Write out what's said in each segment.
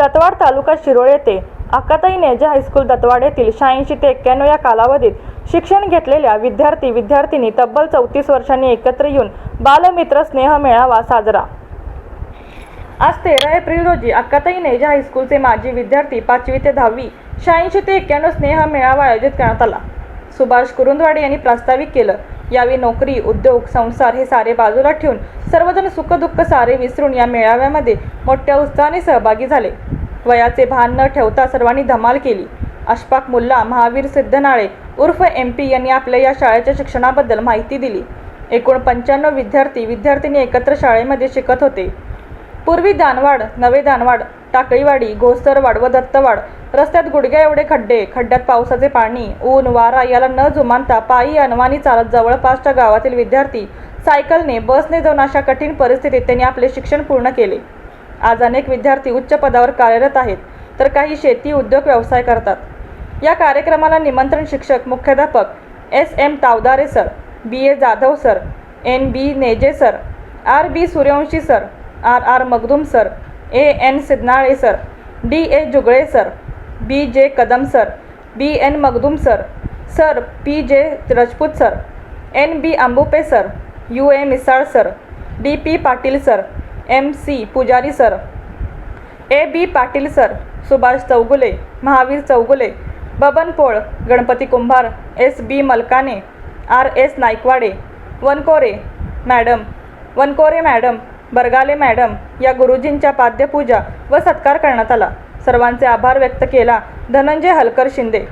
दत्तवाड तालुका शिरोळ येथे अक्काताई नेजे हायस्कूल दत्तवाड येथील शहाऐंशी ते एक्क्याण्णव या कालावधीत शिक्षण घेतलेल्या विद्यार्थी विद्यार्थिनी तब्बल चौतीस वर्षांनी एकत्र येऊन बालमित्र स्नेह मेळावा साजरा. आज तेरा एप्रिल रोजी अक्काताई नेजा हायस्कूलचे माजी विद्यार्थी पाचवी ते दहावी शहाऐंशी ते एक्क्याण्णव स्नेह मेळावा आयोजित करण्यात आला. सुभाष कुरुंदवाडे यांनी प्रास्ताविक केलं यावेळी नोकरी उद्योग संसार हे सारे बाजूला ठेवून सर्वजण सुखदुःख सारे विसरून या मेळाव्यामध्ये मोठ्या उत्साहाने सहभागी झाले. वयाचे भान न ठेवता सर्वांनी धमाल केली. अशफाक मुल्ला महावीर सिद्धनाळे उर्फ एम पी यांनी आपल्या या शाळेच्या शिक्षणाबद्दल माहिती दिली. एकूण पंच्याण्णव विद्यार्थी विद्यार्थिनी एकत्र शाळेमध्ये शिकत होते. पूर्वी दानवाड नवे दानवाड टाकळीवाडी घोसरवाड व दत्तवाड रस्त्यात गुडघ्या एवढे खड्डे खड्ड्यात पावसाचे पाणी ऊन वारा याला न जुमानता पायी अनवानी चालत जवळपासच्या गावातील विद्यार्थी सायकलने बसने जाऊन अशा कठीण परिस्थितीत त्यांनी आपले शिक्षण पूर्ण केले. आज अनेक विद्यार्थी उच्च पदावर कार्यरत आहेत तर काही शेती उद्योग व्यवसाय करतात. या कार्यक्रमाला निमंत्रण शिक्षक मुख्याध्यापक S. M. Tavdare sir B. A. Jadhav sir N. B. Neje sir R. B. Suryavanshi sir R. R. Magdum sir A. N. Sidnale sir D. A. Jugale sir B J Kadam sir B N Magdum sir sir P J Rajput sir N B Ambupe sir U A Misal sir D P Patil sir M C Pujari sir A B Patil sir Subhash Chougule Mahavir Chougule Baban Pol Ganpati Kumbhar S B Malkane R S Naikwade Wankore madam Wankore madam Bargale madam या गुरुजींच्या पाद्यपूजा व सत्कार करण्यात आला. सर्वांचे आभार व्यक्त केला धनंजय हलकर शिंदे.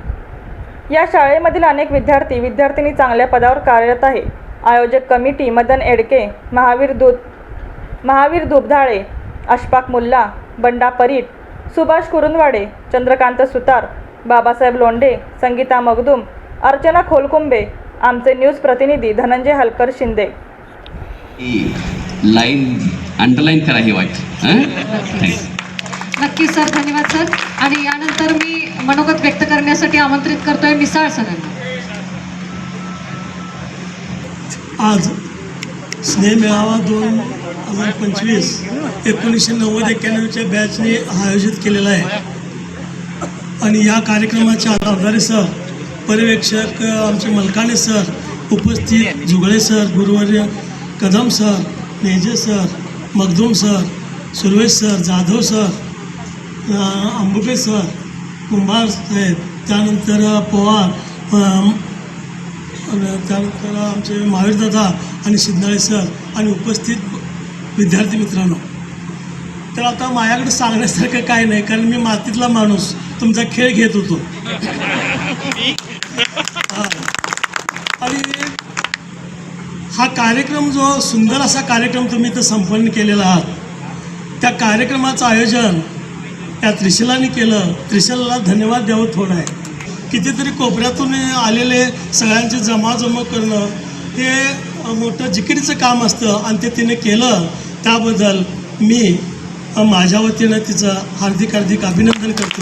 या शाळेमधील अनेक विद्यार्थी विद्यार्थिनी चांगल्या पदावर कार्यरत आहे. आयोजक कमिटी मदन एडके महावीर दूत महावीर दुबधाळे अशफाक मुल्ला बंडा परीट सुभाष कुरुंदवाडे चंद्रकांत सुतार बाबासाहेब लोंढे संगीता मगदूम अर्चना खोलकुंबे आमचे न्यूज प्रतिनिधी धनंजय हलकर शिंदे. लाईन अंडरलाईन करा हे वाक्य नक्की सर धन्यवाद सर. आणि यानंतर मी मनोगत व्यक्त करण्यासाठी आमंत्रित करतोय मिसाळ सरांना. आज स्नेह मेळावा दोन हजार पंचवीस एकोणीसशे नव्वद एक्क्याण्णवच्या बॅचने हा आयोजित केलेला आहे. आणि या कार्यक्रमाच्या आधारे सर पर्यवेक्षक आमचे मलकाने सर उपस्थित Jugale sir गुरुवर्य Kadam sir Neje sir Magdum sir Survesh sir Jadhav sir अ, आंबुके सर कुंभार साहेब त्यानंतर पवार त्यानंतर आमचे महावीरदादा आणि सिद्धाळे सर आणि उपस्थित विद्यार्थी मित्रांनो. तर आता माझ्याकडे सांगण्यासारखं काय नाही कारण मी मातीतला माणूस तुमचा खेळ घेत होतो. आणि हा कार्यक्रम जो सुंदर असा कार्यक्रम तुम्ही इथं संपन्न केलेला आहात त्या कार्यक्रमाचं आयोजन त्या त्रिशलाने केलं. त्रिशलाला धन्यवाद द्यावं थोडं आहे. कितीतरी कोपऱ्यातून आलेले सगळ्यांचे जमाजमा करणं हे मोठं जिकिरीचं काम असतं आणि ते तिने केलं. त्याबद्दल मी माझ्या वतीनं तिचं हार्दिक हार्दिक अभिनंदन करतो.